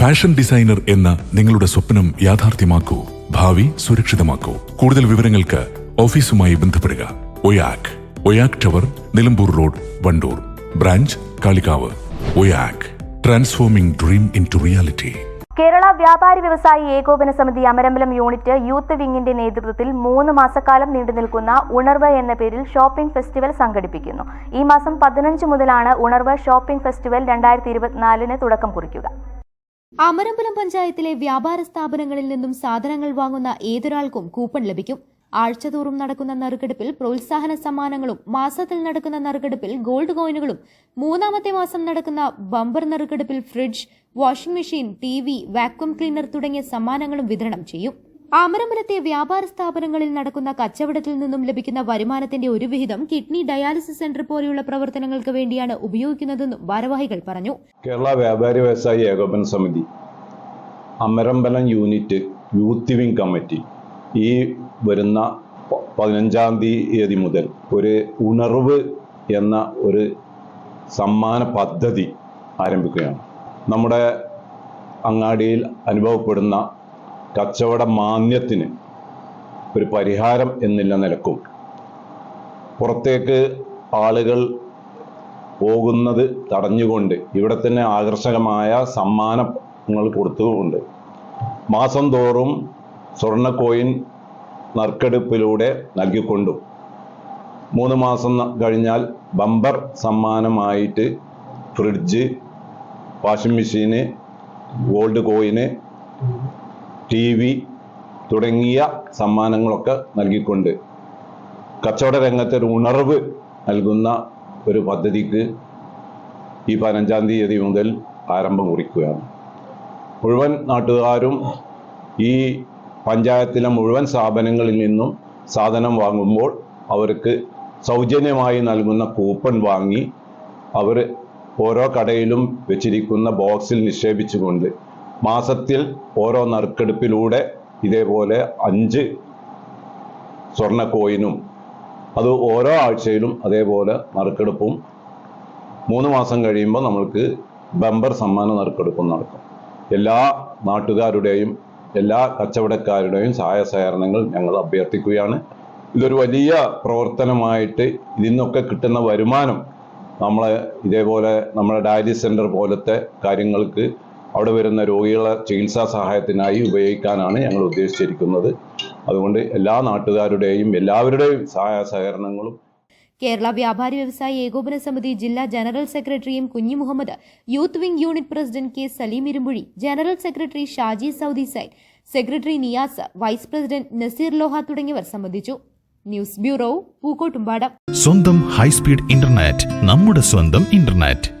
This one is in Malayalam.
ഫാഷൻ ഡിസൈനർ എന്ന നിങ്ങളുടെ സ്വപ്നം യാഥാർത്ഥ്യമാക്കൂ. ഭാവി സുരക്ഷിതമാക്കൂ. കൂടുതൽ വിവരങ്ങൾക്ക് ഓഫീസുമായി ബന്ധപ്പെടുക. Oyak. Oyak tower Nilambur road Wandoor. Branch Kalikavu. Oyak. Transforming dream into reality Kerala Vyapari Vyavasayi Ekopana സമിതി അമരമ്പലം യൂണിറ്റ് യൂത്ത് വിങ്ങിന്റെ നേതൃത്വത്തിൽ മൂന്ന് മാസക്കാലം നീണ്ടുനിൽക്കുന്ന ഉണർവ് എന്ന പേരിൽ ഷോപ്പിംഗ് ഫെസ്റ്റിവൽ സംഘടിപ്പിക്കുന്നു. ഈ മാസം പതിനഞ്ച് മുതലാണ് ഉണർവ് ഷോപ്പിംഗ് ഫെസ്റ്റിവൽ രണ്ടായിരത്തി തുടക്കം കുറിക്കുക. അമരമ്പലം പഞ്ചായത്തിലെ വ്യാപാര സ്ഥാപനങ്ങളിൽ നിന്നും സാധനങ്ങൾ വാങ്ങുന്ന ഏതൊരാൾക്കും കൂപ്പൺ ലഭിക്കും. ആഴ്ചതോറും നടക്കുന്ന നറുക്കെടുപ്പിൽ പ്രോത്സാഹന സമ്മാനങ്ങളും മാസത്തിൽ നടക്കുന്ന നറുക്കെടുപ്പിൽ ഗോൾഡ് കോയിനുകളും മൂന്നാമത്തെ മാസം നടക്കുന്ന bumper നറുക്കെടുപ്പിൽ fridge washing machine T V vacuum cleaner തുടങ്ങിയ സമ്മാനങ്ങളും വിതരണം ചെയ്യും. അമരമ്പലത്തെ വ്യാപാര സ്ഥാപനങ്ങളിൽ നടക്കുന്ന കച്ചവടത്തിൽ നിന്നും ലഭിക്കുന്ന വരുമാനത്തിന്റെ ഒരു വിഹിതം കിഡ്നി ഡയാലിസിസ് സെന്റർ പോലെയുള്ള പ്രവർത്തനങ്ങൾക്ക് വേണ്ടിയാണ് ഉപയോഗിക്കുന്നതെന്നും ഭാരവാഹികൾ പറഞ്ഞു. Kerala Vyapari Vyavasayi Ekopana Samithi Amarambalam unit youth wing committee ഈ വരുന്ന പതിനഞ്ചാം തീയതി മുതൽ ഒരു ഉണർവ് എന്ന ഒരു സമ്മാന പദ്ധതി ആരംഭിക്കുകയാണ്. നമ്മുടെ അങ്ങാടിയിൽ അനുഭവപ്പെടുന്ന കച്ചവട മാന്യത്തിന് ഒരു പരിഹാരം എന്നില്ല നിലക്കും. പുറത്തേക്ക് ആളുകൾ പോകുന്നത് തടഞ്ഞുകൊണ്ട് ഇവിടെ തന്നെ ആകർഷകമായ സമ്മാനങ്ങൾ കൊടുത്തുകൊണ്ട് മാസം തോറും സ്വർണ കോയിൻ നറുക്കെടുപ്പിലൂടെ നൽകിക്കൊണ്ടും മൂന്ന് മാസം കഴിഞ്ഞാൽ ബമ്പർ സമ്മാനമായിട്ട് fridge washing machine gold coin T V തുടങ്ങിയ സമ്മാനങ്ങളൊക്കെ നൽകിക്കൊണ്ട് കച്ചവട രംഗത്തെ ഒരു ഉണർവ് നൽകുന്ന ഒരു പദ്ധതിക്ക് ഈ പതിനഞ്ചാം തീയതി മുതൽ ആരംഭം കുറിക്കുകയാണ്. മുഴുവൻ നാട്ടുകാരും ഈ പഞ്ചായത്തിലെ മുഴുവൻ സ്ഥാപനങ്ങളിൽ നിന്നും സാധനം വാങ്ങുമ്പോൾ അവർക്ക് സൗജന്യമായി നൽകുന്ന കൂപ്പൺ വാങ്ങി അവർ ഓരോ കടയിലും വെച്ചിരിക്കുന്ന ബോക്സിൽ നിക്ഷേപിച്ചുകൊണ്ട് മാസത്തിൽ ഓരോ നറുക്കെടുപ്പിലൂടെ ഇതേപോലെ അഞ്ച് സ്വർണ കോയിനും അത് ഓരോ ആഴ്ചയിലും അതേപോലെ നറുക്കെടുപ്പും മൂന്ന് മാസം കഴിയുമ്പോൾ നമ്മൾക്ക് ബമ്പർ സമ്മാന നറുക്കെടുപ്പും നടക്കും. എല്ലാ നാട്ടുകാരുടെയും എല്ലാ കച്ചവടക്കാരുടെയും സഹായ സഹകരണങ്ങൾ ഞങ്ങൾ അഭ്യർത്ഥിക്കുകയാണ്. ഇതൊരു വലിയ പ്രവർത്തനമായിട്ട് ഇതിൽ നിന്നൊക്കെ കിട്ടുന്ന വരുമാനം നമ്മളെ ഇതേപോലെ നമ്മുടെ ഡയാലിസിസ് സെന്റർ പോലത്തെ കാര്യങ്ങൾക്ക് അവിടെ വരുന്ന രോഗികളെ ചികിത്സാ സഹായത്തിനായി ഉപയോഗിക്കാനാണ് ഞങ്ങൾ ഉദ്ദേശിച്ചിരിക്കുന്നത്. അതുകൊണ്ട് എല്ലാ നാട്ടുകാരുടെയും എല്ലാവരുടെയും സഹായ സഹകരണങ്ങളും കേരള വ്യാപാരി വ്യവസായ ഏകോപന സമിതി ജില്ലാ ജനറൽ സെക്രട്ടറിയും Kunhi Muhammad youth wing unit president K Saleem Irumbuzhi general secretary Shaji Saudi Said secretary Niyas vice president Naseer Loha തുടങ്ങിയവർ സംബന്ധിച്ചു. News bureau Pookkottumpadam. സ്വന്തം ഹൈസ്പീഡ് ഇന്റർനെറ്റ് നമ്മുടെ സ്വന്തം ഇന്റർനെറ്റ്.